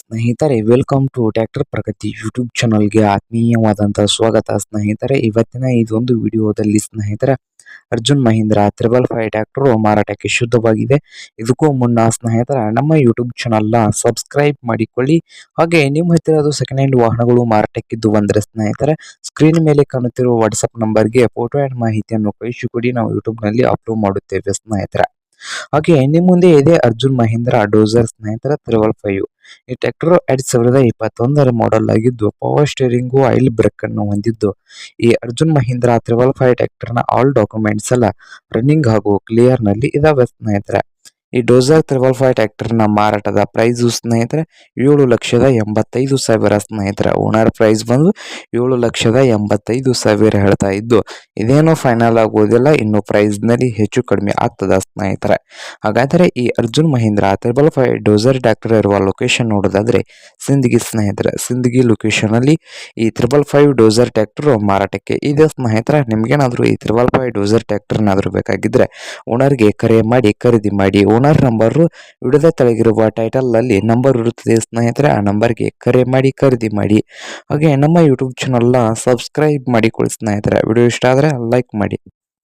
ಸ್ನೇಹಿತರೆ welcome to tractor Pragati YouTube ಚಾನಲ್ಗೆ ಆತ್ಮೀಯವಾದಂತಹ ಸ್ವಾಗತ. ಸ್ನೇಹಿತರೆ, ಇವತ್ತಿನ ಇದೊಂದು ವಿಡಿಯೋದಲ್ಲಿ ಸ್ನೇಹಿತರೆ, Arjun Mahindra triple five tractor ಮಾರಾಟಕ್ಕೆ ಶುದ್ಧವಾಗಿದೆ. ಇದಕ್ಕೂ ಮುನ್ನ ಸ್ನೇಹಿತರ, ನಮ್ಮ ಯೂಟ್ಯೂಬ್ ಚಾನಲ್ನ ಸಬ್ಸ್ಕ್ರೈಬ್ ಮಾಡಿಕೊಳ್ಳಿ. ಹಾಗೆ ನಿಮ್ಮ ಹತ್ತಿರ ಸೆಕೆಂಡ್ ಹ್ಯಾಂಡ್ ವಾಹನಗಳು ಮಾರಾಟಕ್ಕಿದ್ದು ಬಂದರೆ ಸ್ನೇಹಿತರೆ ಸ್ಕ್ರೀನ್ ಮೇಲೆ ಕಾಣುತ್ತಿರುವ ವಾಟ್ಸಪ್ ನಂಬರ್ಗೆ ಫೋಟೋ ಆ್ಯಂಡ್ ಮಾಹಿತಿಯನ್ನು ಕಳಿಸಿಕೊಡಿ. ನಾವು ಯೂಟ್ಯೂಬ್ನಲ್ಲಿ ಅಪ್ಲೋಡ್ ಮಾಡುತ್ತೇವೆ ಸ್ನೇಹಿತರೆ. ಹಾಗೆ ನಿಮ್ಮ ಮುಂದೆ ಇದೆ ಅರ್ಜುನ್ ಮಹೀಂದ್ರ ಡೋಸರ್ ಸ್ನೇಹಿತರ ತ್ರಿಬಲ್ ಫೈವ್ ಈ ಟ್ರ್ಯಾಕ್ಟರ್ ಎರಡ್ ಸಾವಿರದ ಇಪ್ಪತ್ತೊಂದರ ಮಾಡೆಲ್ ಆಗಿದ್ದು ಪವರ್ ಸ್ಟೇರಿಂಗು ಆಯಿಲ್ ಬ್ರೇಕ್ ಅನ್ನು ಹೊಂದಿದ್ದು. ಈ ಅರ್ಜುನ್ ಮಹೀಂದ್ರ ತ್ರಿಬಲ್ ಫೈವ್ ಟ್ರ್ಯಾಕ್ಟರ್ನ ಆಲ್ ಡಾಕ್ಯುಮೆಂಟ್ಸ್ ಎಲ್ಲ ರನ್ನಿಂಗ್ ಹಾಗೂ ಕ್ಲಿಯರ್ನಲ್ಲಿ ಇದಾವೆ ಸ್ನೇಹಿತರೆ. ಈ ಡೋಸರ್ ತ್ರಿಬಲ್ ಫೈವ್ ಟ್ರ್ಯಾಕ್ಟರ್ನ ಮಾರಾಟದ ಪ್ರೈಸ್ ಸ್ನೇಹಿತರೆ ಏಳು ಲಕ್ಷದ ಎಂಬತ್ತೈದು ಸಾವಿರ ಸ್ನೇಹಿತರೆ. ಓನರ್ ಪ್ರೈಸ್ ಬಂದು ಏಳು ಲಕ್ಷದ ಎಂಬತ್ತೈದು ಸಾವಿರ ಹೇಳ್ತಾ ಇದ್ದು, ಇದೇನು ಫೈನಲ್ ಆಗುವುದಿಲ್ಲ ಇನ್ನು ಪ್ರೈಸ್ನಲ್ಲಿ ಹೆಚ್ಚು ಕಡಿಮೆ ಆಗ್ತದ ಸ್ನೇಹಿತರೆ. ಹಾಗಾದರೆ ಈ Arjun Mahindra triple five dozer tractor ಇರುವ ಲೊಕೇಶನ್ ನೋಡೋದಾದ್ರೆ ಸಿಂದಗಿ ಸ್ನೇಹಿತರೆ. ಸಿಂದಗಿ ಲೊಕೇಶನ್ ಅಲ್ಲಿ ಈ ತ್ರಿಬಲ್ ಫೈವ್ ಡೋಸರ್ ಟ್ರ್ಯಾಕ್ಟರ್ ಮಾರಾಟಕ್ಕೆ ಇದೆ ಸ್ನೇಹಿತರೆ. ನಿಮಗೇನಾದರೂ ಈ ತ್ರಿಬಲ್ ಫೈವ್ ಡೋಸರ್ ಟ್ರ್ಯಾಕ್ಟರ್ ಬೇಕಾಗಿದ್ದರೆ ಓನರ್ಗೆ ಕರೆ ಮಾಡಿ, ಖರೀದಿ ಮಾಡಿ ಓನರ್ ನಂಬರ್ ವಿಡಿಯೋದ ತೆಳಗಿರುವ ಟೈಟಲ್ ಅಲ್ಲಿ ನಂಬರ್ ಇರುತ್ತದೆ. ಸ್ನೇಹಿತರೆ, ಆ ನಂಬರ್ಗೆ ಕರೆ ಮಾಡಿ, ಖರೀದಿ ಮಾಡಿ. ಹಾಗೆ ನಮ್ಮ ಯೂಟ್ಯೂಬ್ ಚಾನಲ್ನ ಸಬ್ಸ್ಕ್ರೈಬ್ ಮಾಡಿಕೊಳ್ಳಿ ಸ್ನೇಹಿತರೆ. ವಿಡಿಯೋ ಇಷ್ಟ ಆದರೆ ಲೈಕ್ ಮಾಡಿ.